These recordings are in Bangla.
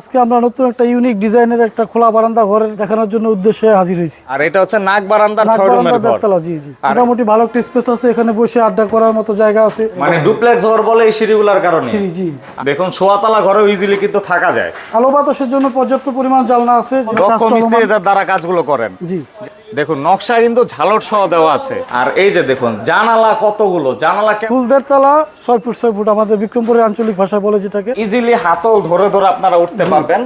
আজকে আমরা নতুন একটা ইউনিক ডিজাইনের একটা খোলা বারান্দা ঘর দেখানোর জন্য উদ্দেশ্যে হাজির হয়েছি। আর এটা হচ্ছে নাক বারান্দার নাক বারান্দা ঘর। জি জি। মোটামুটি ভালো একটা স্পেস আছে এখানে বসে আড্ডা করার মতো জায়গা আছে। মানে ডুপ্লেক্স ঘর বলে এই সিঁড়িগুলোর কারণে। সিঁড়ি জি। দেখুন সোয়াতলা ঘরেও ইজিলি কিন্তু থাকা যায়। আলো বাতাসের জন্য পর্যাপ্ত পরিমাণ জালনা আছে। দ্বারা কাজগুলো করেন। জি। দেখুন নকশা কিন্তু ঝালট সহ দেওয়া আছে। আর এই যে দেখুন জানালা কতগুলো? জানালা ফুলদের তলা ছয় ফুট ছয় ফুট আমাদের বিক্রমপুরের আঞ্চলিক ভাষায় বলে যেটাকে। ইজিলি হাতল ধরে ধরে আপনারা উঠতে পারবেন।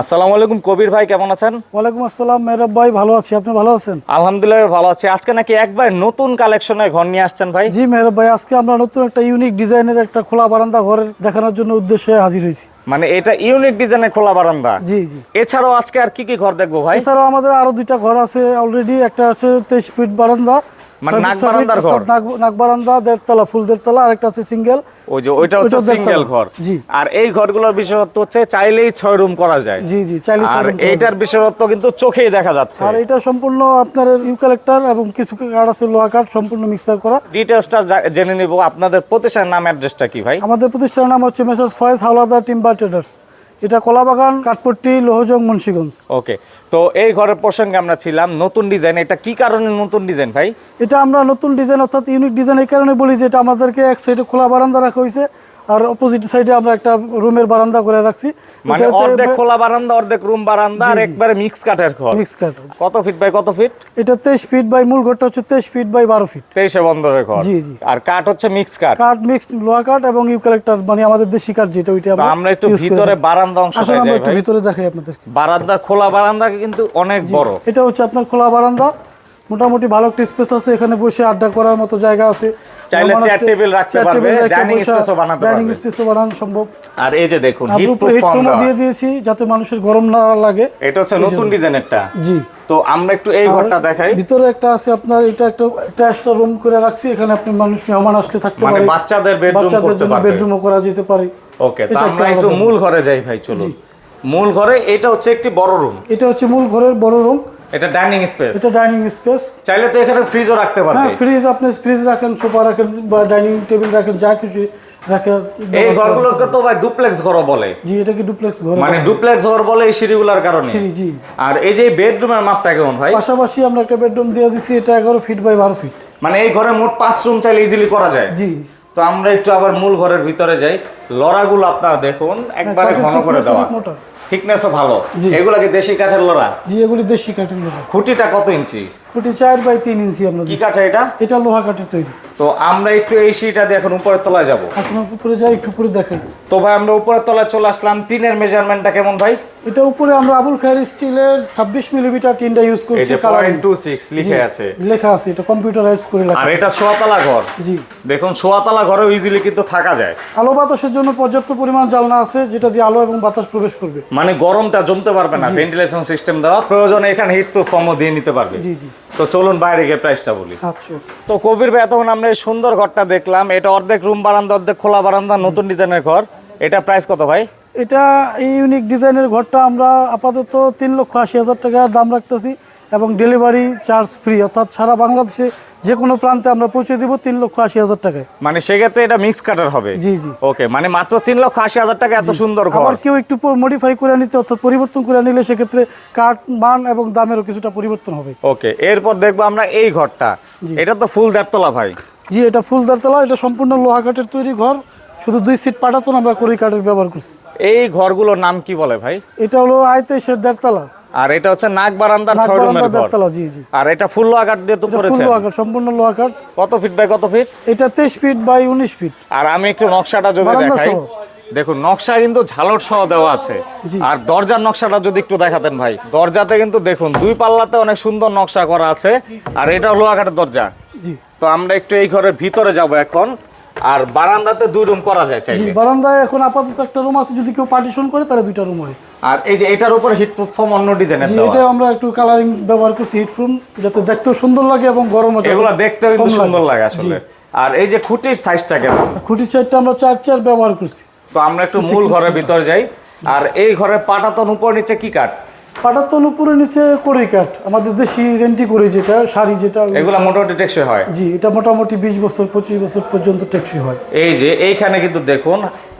আসসালামু আলাইকুম কবির ভাই কেমন আছেন? ওয়ালাইকুম আসসালাম মেহরাব ভাই ভালো আছি। আপনি ভালো আছেন? আলহামদুলিল্লাহ ভালো আছি। আজকে নাকি একবার নতুন কালেকশনের ঘর নিয়ে আসছেন ভাই? জি মেহরাব ভাই আজকে আমরা নতুন একটা ইউনিক ডিজাইনের একটা খোলা বারান্দা ঘর দেখানোর জন্য উদ্দেশ্যে হাজির হয়েছি। মানে এটা ইউনিক ডিজাইনের খোলা বারান্দা? জি জি। এছাড়াও আজকে আর কি কি ঘর দেখব ভাই? এছাড়াও আমাদের আরও দুইটা ঘর আছে অলরেডি একটা আছে তেইশ ফিট বারান্দা নাক? অর্থাৎ নাক- নাক বারান্দা দেড়তলা ফুল দেড়তলা আরেকটা আছে সিঙ্গেল। ওই যে ওইটা হচ্ছে সিঙ্গেল ঘর। জি। আর এই ঘরগুলোর বিশেষত্ব হচ্ছে চাইলেই ছয় রুম করা যায়। জি জি চাইলে আর ছয় room করা এইটার বিশেষত্ব কিন্তু চোখেই দেখা যাচ্ছে। আর এটা সম্পূর্ণ আপনার ইউক্যালেক্টার এবং কিছু কাঠ আছে লোহা কাঠ সম্পূর্ণ মিক্সার করা। জেনে নিব। আপনাদের প্রতিষ্ঠানের নাম অ্যাড্রেসটা কি ভাই? আমাদের প্রতিষ্ঠানের নাম হচ্ছে messrs Faiz Hawlader timber traders. এটা কলাবাগান কাঠপট্টি লোহজং মুন্সিগঞ্জ। ওকে। তো এই ঘরের প্রসঙ্গে আমরা ছিলাম নতুন ডিজাইন এটা কি কারণে নতুন ডিজাইন ভাই? এটা আমরা নতুন ডিজাইন অর্থাৎ ইউনিক ডিজাইন এই কারণে বলি যে এটা আমাদেরকে এক সাইডে খোলা বারান্দা রাখা হয়েছে আর অপোজিট সাইডে আমরা একটা রুমের বারান্দা করে রাখছি। মানে অর্ধেক খোলা বারান্দা অর্ধেক রুম বারান্দা আর একবারে মিক্স কাঠের ঘর। মিক্স কাঠ কত ফিট বাই কত ফিট এটা তেইশ ফিট বাই মূল ঘরটা হচ্ছে তেইশ ফিট বাই বারো ফিট তেইশে বন্দরের ঘর। জি, জি। আর কাঠ হচ্ছে মিক্স কাঠ। কাঠ মিক্সড লোহা কাঠ এবং ইউক্যালেক্টার মানে আমাদের দেশি কাঠ যেটা ওইটা তো আমরা একটু ভিতরে। বারান্দা আসলে অংশটায় আমরা একটু ভিতরে দেখাই আপনাদেরকে। বারান্দা খোলা বারান্দা কিন্তু অনেক বড়। এটা হচ্ছে আপনার খোলা বারান্দা। মোটামুটি ভালো একটা স্পেস আছে এখানে বসে আড্ডা করার মতো জায়গা আছে। চাইলে চেয়ার টেবিল রাখতে পারবে, ডাইনিং স্পেসও বানাতে ডাইনিং স্পেসও বানানো সম্ভব। আর এই যে দেখুন হিট প্রুফ দিয়ে দিয়েছি যাতে মানুষের গরম না লাগে। এটা হচ্ছে নতুন ডিজাইনেরটা। জি। তো আমরা একটু এই ঘরটা দেখাই। ভিতরে একটা আছে আপনার এটা একটা একটা এক্সট্রা রুম করে রাখছি এখানে আপনি মানুষ মেহমান আসলে থাকতে মানে পারে। বাচ্চাদের বেডরুম বাচ্চাদের জন্য বেডরুমও করা যেতে পারে। ওকে তো এটা আমরা একটা একটু মূল ঘরে যাই ভাই চলুন। মূল ঘরে এটা হচ্ছে একটি বড় রুম এটা হচ্ছে মূল ঘরের বড় রুম এটা ডাইনিং স্পেস এটা ডাইনিং স্পেস চাইলে তো এখানে ফ্রিজও রাখতে হ্যাঁ ফ্রিজ আপনি ফ্রিজ রাখেন সোফা রাখেন বা ডাইনিং টেবিল রাখেন যা কিছু রাখেন এই ঘরগুলোকে তো ভাই ডুপ্লেক্স ঘর বলে। জি এটা কি ডুপ্লেক্স ঘর মানে ডুপ্লেক্স ঘর বলে এই সিঁড়িগুলার কারণে। সিঁড়ি জি। আর এই যে বেডরুমের মাপটা কেমন ভাই? পাশাপাশি আমরা একটা বেডরুম দিয়ে দিচ্ছি এটা এগারো ফিট বাই বারো ফিট মানে এই ঘরে মোট পাঁচ রুম চাইলে ইজিলি করা যায়। জি। তো আমরা একটু আবার মূল ঘরের ভিতরে যাই। লড়াগুলো আপনারা দেখুন একবারে ঘন করে দেওয়া। থিকনেসও ভালো। এগুলা কি দেশি কাঠের লড়া? জি এগুলি দেশি কাঠের লড়া। খুঁটিটা কত ইঞ্চি? খুঁটি চার বাই তিন ইঞ্চি আমরা কি কাঠ এটা? এটা লোহা কাঠের তৈরি। তো আমরা একটু এই সিঁড়িটা দিয়ে এখন উপরের তলায় যাব। আসলে উপরে যাই একটু উপরে দেখাই। তো ভাই আমরা উপরের তলায় চলে আসলাম। টিনের মেজারমেন্টটা কেমন ভাই? এটা উপরে আমরা আবুল খায়ের স্টিলের ছাব্বিশ মিলিমিটার টিনটা ইউজ করছি কালারিং পয়েন্ট লিখে আছে। লেখা আছে এটা কম্পিউটারাইজ করে লেখা আর এটা সোয়াতলা ঘর। জি। দেখুন সোয়াতলা ঘরেও ইজিলি কিন্তু থাকা যায়। আলো বাতাসের জন্য পর্যাপ্ত পরিমাণ জালনা আছে যেটা দিয়ে আলো এবং বাতাস প্রবেশ করবে। মানে গরমটা জমতে পারবে না ভেন্টিলেশন সিস্টেম দেওয়া। প্রয়োজনে এখানে হিট প্রুফ ফর্মও দিয়ে নিতে পারবে। জি জি। তো চলুন বাইরে গিয়ে প্রাইসটা বলি। আচ্ছা। তো কবির ভাই এতক্ষণ আমরা এই সুন্দর ঘরটা দেখলাম। এটা অর্ধেক রুম বারান্দা অর্ধেক খোলা বারান্দা নতুন ডিজাইনের ঘর। এটা প্রাইস কত ভাই? এটা এই ইউনিক ডিজাইনের ঘরটা আমরা আপাতত তিন লক্ষ আশি হাজার টাকার দাম রাখতেছি এবং ডেলিভারি চার্জ ফ্রি অর্থাৎ সারা বাংলাদেশে যে কোনো প্রান্তে আমরা পৌঁছে দিব তিন লক্ষ আশি হাজার টাকায়। মানে সেক্ষেত্রে এটা মিক্স কাটার হবে? জি জি। ওকে মানে মাত্র তিন লক্ষ আশি হাজার টাকা এত সুন্দর ঘর। আবার কেউ একটু মডিফাই করে নিতে অর্থাৎ পরিবর্তন করে নিলে সেক্ষেত্রে কাঠ মান এবং দামেরও কিছুটা পরিবর্তন হবে। ওকে এরপর দেখব আমরা এই ঘরটা। এটা তো ফুল দেড়তলা ভাই। জি এটা ফুলদারতলা এটা সম্পূর্ণ লোহা কাঠের তৈরি ঘর। শুধু দুই সিট পাটাতন আমরা করি কাঠের ব্যবহার করছি। এই ঘরগুলোর নাম কি বলে ভাই? এটা হলো আয়তেশের দেড়তলা। আর এটা হচ্ছে নাক বারান্দার ছয় রুমের ঘর। দেড়তলা জি জি। আর এটা ফুল আকার দিয়ে তো এটা ফুল করেছে লোহা কাঠ সম্পূর্ণ লোহা কাঠ কত ফিট বাই কত ফিট এটা তেইশ ফিট বাই উনিশ ফিট আর আমি একটু নকশাটা যদি দেখাই। দেখুন নকশা কিন্তু ঝালট সহ দেওয়া আছে। আর দরজার নকশাটা যদি একটু দেখাতেন ভাই। দরজাতে কিন্তু দেখুন দুই পাল্লাতে অনেক সুন্দর নকশা করা আছে। আর এটা লোহা কাঠের দরজা। জি। তো আমরা একটু এই ঘরের ভিতরে যাব এখন। আর বারান্দাতে দুই রুম করা যায় চাইলে। বারান্দায় এখন আপাতত একটা রুম আছে যদি কেউ পার্টিশন করে তাহলে দুইটা রুম হয়। আর এই যে এটার উপর হিট ফর্ম অন্য ডিজাইনের জি দেওয়া। এটা আমরা একটু কালারিং ব্যবহার করছি হিট হিটফোন যাতে দেখতেও সুন্দর লাগে এবং গরমও যাতে এগুলো দেখতেও কিন্তু সুন্দর লাগে আসলে। আর এই যে খুঁটির সাইজটা কেমন? খুঁটির চারটা আমরা চার চার ব্যবহার করছি। তো আমরা একটু মূল ঘরের ভিতরে যাই। আর এই ঘরের পাটাতন উপর নিচে কি কাঠ? পাটাতন উপরে নিচে কড়ি কাঠ আমাদের দেশি রেন্টি করি যেটা শাড়ি যেটা এগুলা মোটামুটি টেকসই হয়? জি এটা মোটামুটি বিশ বছর পঁচিশ বছর পর্যন্ত টেকসই হয়। এই যে এইখানে কিন্তু দেখুন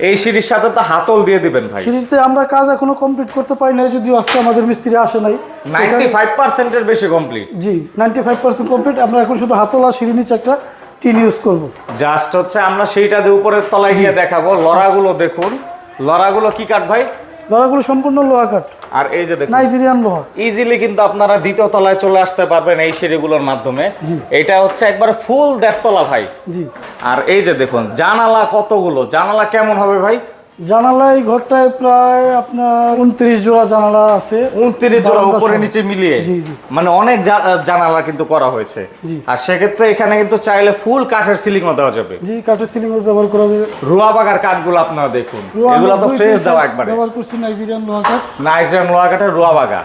এই সিঁড়ির সাথে তো হাতল দিয়ে দিবেন ভাই। সিঁড়িতে আমরা কাজ এখনও কমপ্লিট করতে পারি নাই যদিও আজকে আমাদের মিস্ত্রি আসে নাই। নাইনটি ফাইভ পার্সেন্টের বেশি কমপ্লিট জি নাইনটি ফাইভ পার্সেন্ট কমপ্লিট আমরা এখন শুধু হাতলা সিঁড়ি নিচে একটা টিন ইউজ করব। জাস্ট হচ্ছে আমরা সেইটা দিয়ে উপরের তলায় গিয়ে দেখাবো। লড়াগুলো দেখুন। লড়াগুলো কি কাঠ ভাই? লড়াগুলো সম্পূর্ণ লোহা কাঠ। আর এই যে দেখুন নাইজেরিয়ান লোহা। ইজিলি কিন্তু আপনারা দ্বিতীয় তলায় চলে আসতে পারবেন এই সিঁড়িগুলোর মাধ্যমে। এটা হচ্ছে একবার ফুল দেড়তলা ভাই। জি। আর এই যে দেখুন জানালা কতগুলো? জানালা কেমন হবে ভাই? জানালা এই ঘরটায় প্রায় আপনার উনত্রিশ জোড়া জানালা আছে। উনত্রিশ জোড়া উপরে নিচে মিলিয়ে। মানে অনেক জানালা কিন্তু করা হয়েছে। আর সেক্ষেত্রে এখানে কিন্তু চাইলে ফুল কাঠের সিলিংও দেওয়া যাবে। জি কাঠের সিলিং ব্যবহার করা যাবে। রুয়া বাগার কাঠগুলো আপনারা দেখুন। এগুলো তো ফ্রেশ দেওয়া একবারে। ব্যবহার করছি নাইজেরিয়ান লোহা কাঠ। নাইজেরিয়ান লোহা কাঠের রুয়া বাগা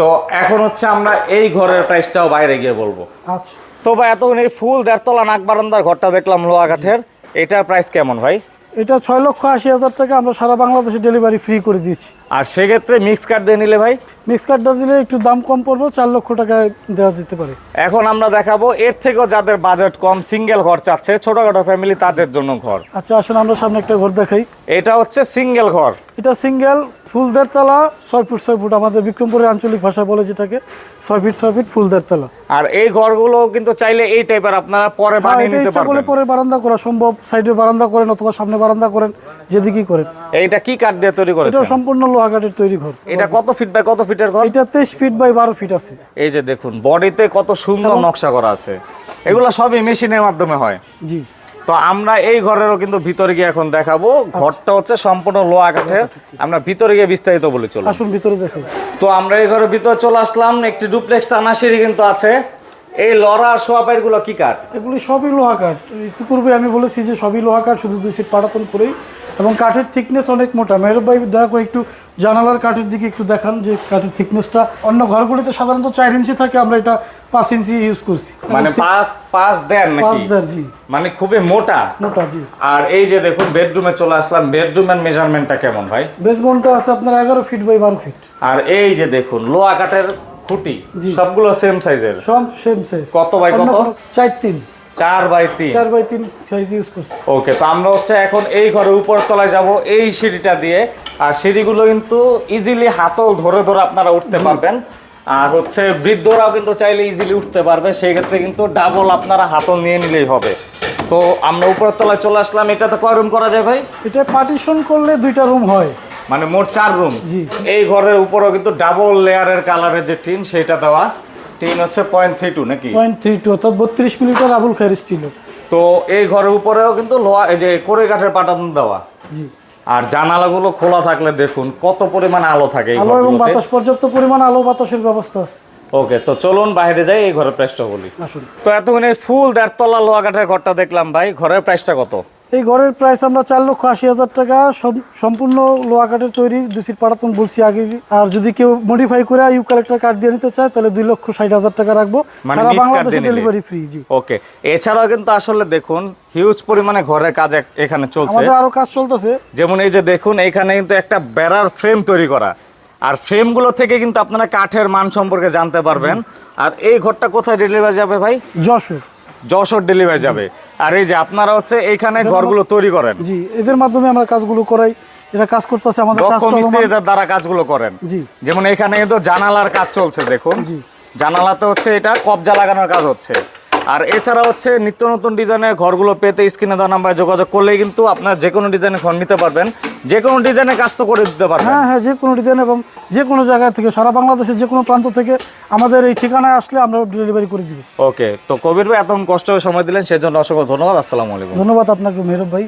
তো এখন হচ্ছে আমরা এই ঘরের প্রাইসটাও বাইরে গিয়ে বলব। আচ্ছা। তো ভাই এতক্ষণ এই ফুল দেড়তলা নাক বারান্দার ঘরটা দেখলাম লোহা কাঠের। এটার প্রাইস কেমন ভাই? এটা ছয় লক্ষ আশি হাজার টাকা আমরা সারা বাংলাদেশে ডেলিভারি ফ্রি করে দিয়েছি। আর সেক্ষেত্রে মিক্স কাঠ দিয়ে নিলে ভাই? মিক্স কার্ডটা দিলে একটু দাম কম পড়বে চার লক্ষ টাকায় দেওয়া যেতে পারে। এখন আমরা দেখাবো এর থেকেও যাদের বাজেট কম সিঙ্গেল ঘর চাচ্ছে ছোটখাটো ফ্যামিলি তাদের জন্য ঘর। আচ্ছা আসুন আমরা সামনে একটা ঘর দেখাই। এটা হচ্ছে সিঙ্গেল ঘর। এটা সিঙ্গেল ফুল দেড়তলা ছয় ফুট ছয় ফুট। আমাদের বিক্রমপুরের আঞ্চলিক ভাষা বলে যেটাকে ছয় ফিট ছয় ফিট ফুল দেড়তলা আর এই ঘরগুলো কিন্তু চাইলে এই টাইপের আপনারা পরে হ্যাঁ বানিয়ে নিতে পারবেন। পরে বারান্দা করা সম্ভব। সাইডে বারান্দা করেন অথবা সামনে বারান্দা করেন যেদিকেই করেন। এইটা কি কাঠ দিয়ে তৈরি এটা সম্পূর্ণ তৈরি ঘর। এটা কত ফিট বাই কত ফিটের ঘর? এটা তেইশ ফিট বাই বারো ফিট আছে। এই যে দেখুন বডিতে কত সুন্দর নকশা করা আছে। এগুলো সবই মেশিনের মাধ্যমে হয়। জি। তো আমরা এই ঘরেরও কিন্তু ভিতরে গিয়ে এখন দেখাবো। ঘরটা হচ্ছে সম্পূর্ণ লোহা কাঠের আমরা ভিতরে গিয়ে বিস্তারিত বলে চলো আসুন ভিতরে দেখাই। তো আমরা এই ঘরের ভিতরে চলে আসলাম। একটি ডুপ্লেক্স টানা সিঁড়ি কিন্তু আছে। এই লড়া সোয়াপেরগুলো কি কাঠ? এগুলি সবই লোহা কাঠ। ইতিপূর্বে আমি বলেছি যে সবই লোহা কাঠ শুধু দুই সিট পাটাতন করেই। এবং কাঠের থিকনেস অনেক মোটা। মেহরব ভাই দয়া করে একটু জানালার কাঠের দিকে একটু দেখান যে কাঠের থিকনেসটা অন্য ঘরগুলিতে সাধারণত চার ইঞ্চি থাকে আমরা এটা পাঁচ ইঞ্চি ইউজ করছি। মানে পাঁচ পাঁচ দেন পাঁচ দেড় জি। মানে খুবই মোটা? মোটা জি। আর এই যে দেখুন বেডরুমে চলে আসলাম। বেডরুমের মেজারমেন্টটা কেমন ভাই? বেসবনটা আছে আপনার এগারো ফিট বাই বারো ফিট আর এই যে দেখুন লোহা কাঠের খুঁটি সবগুলো সেম সাইজের সব সেম সাইজ কত বাই কত? চার তিন। চার বাই তিন। চার বাই তিন সাইজ ইউজ করছি। ওকে তো আমরা হচ্ছে এখন এই ঘরের উপর তলায় যাব এই সিঁড়িটা দিয়ে। আর সিঁড়িগুলো কিন্তু ইজিলি হাতল ধরে ধরে আপনারা উঠতে পারবেন। আর হচ্ছে বৃদ্ধরাও কিন্তু চাইলে ইজিলি উঠতে পারবে সেই ক্ষেত্রে কিন্তু ডাবল আপনারা হাতল নিয়ে নিলেই হবে। তো আমরা উপরের তলায় চলে আসলাম এটাতে কয় রুম করা যায় ভাই? এটা পার্টিশন করলে দুইটা রুম হয়। মানে মোট চার রুম জি। এই ঘরের উপরেও কিন্তু ডাবল লেয়ারের কালারের যে টিন সেটা দেওয়া টিন হচ্ছে পয়েন্ট থ্রি টু নাকি? পয়েন্ট থ্রি টু অর্থাৎ বত্রিশ মিলিটার আবুল খায়ের তো এই ঘরের উপরেও কিন্তু লোহা এই যে কোরে কাঠের দেওয়া। জি। আর জানালাগুলো খোলা থাকলে দেখুন কত পরিমাণ আলো থাকে আলো এবং বাতাস পর্যাপ্ত পরিমাণ আলো বাতাসের ব্যবস্থা আছে। ওকে তো চলুন বাইরে যাই এই ঘরের প্রাইসটা বলি। আসুন। তো এতক্ষণে ফুল দেড়তলা লোহা কাঠের ঘরটা দেখলাম ভাই ঘরের প্রাইসটা কত? এই ঘরের প্রাইস আমরা চার লক্ষ আশি হাজার টাকা সম্পূর্ণ লোহা কাঠের তৈরি দুসির পাড়াতন বলছি আগে আর যদি কেউ মডিফাই করে ইউ কালেক্টর কার্ড দিয়ে নিতে চায় তাহলে দুই লক্ষ ষাট হাজার টাকা রাখব। মানে সারা বাংলাদেশে ডেলিভারি ফ্রি জি। ওকে এছাড়াও কিন্তু আসলে দেখুন হিউজ পরিমাণে ঘরের কাজ এখানে চলছে। আমাদের আরও কাজ চলতেছে। যেমন এই যে দেখুন এখানে কিন্তু একটা বেড়ার ফ্রেম তৈরি করা। আর ফ্রেমগুলো থেকে কিন্তু আপনারা কাঠের মান সম্পর্কে জানতে পারবেন। আর এই ঘরটা কোথায় ডেলিভারি যাবে ভাই? যশোর। যশোর ডেলিভারি যাবে। আর এই যে আপনারা হচ্ছে এইখানে ঘরগুলো তৈরি করেন। জি এদের মাধ্যমে আমরা কাজগুলো করাই। এটা কাজ করতেছে আমাদের কাজ চলমান। দ্বারা কাজগুলো করেন। জি। যেমন এখানে তো জানালার কাজ চলছে দেখুন। জি। জানালাতে হচ্ছে এটা কবজা লাগানোর কাজ হচ্ছে। আর এছাড়া হচ্ছে নিত্য নতুন ডিজাইনের ঘরগুলো পেতে স্ক্রিনে দেওয়া নাম্বারে যোগাযোগ করলে কিন্তু আপনার যে কোনো ডিজাইনের ঘর নিতে পারবেন। যে কোনো ডিজাইনের কাজ তো করে দিতে পারবেন। হ্যাঁ হ্যাঁ যে কোনো ডিজাইন এবং যে কোনো জায়গা থেকে সারা বাংলাদেশের যে কোনো প্রান্ত থেকে আমাদের এই ঠিকানায় আসলে আমরা ডেলিভারি করে দিব। ওকে তো কবির ভাই এত কষ্ট করে সময় দিলেন সেজন্য অসংখ্য ধন্যবাদ আসসালামু আলাইকুম। ধন্যবাদ আপনাকে মেহরব ভাই।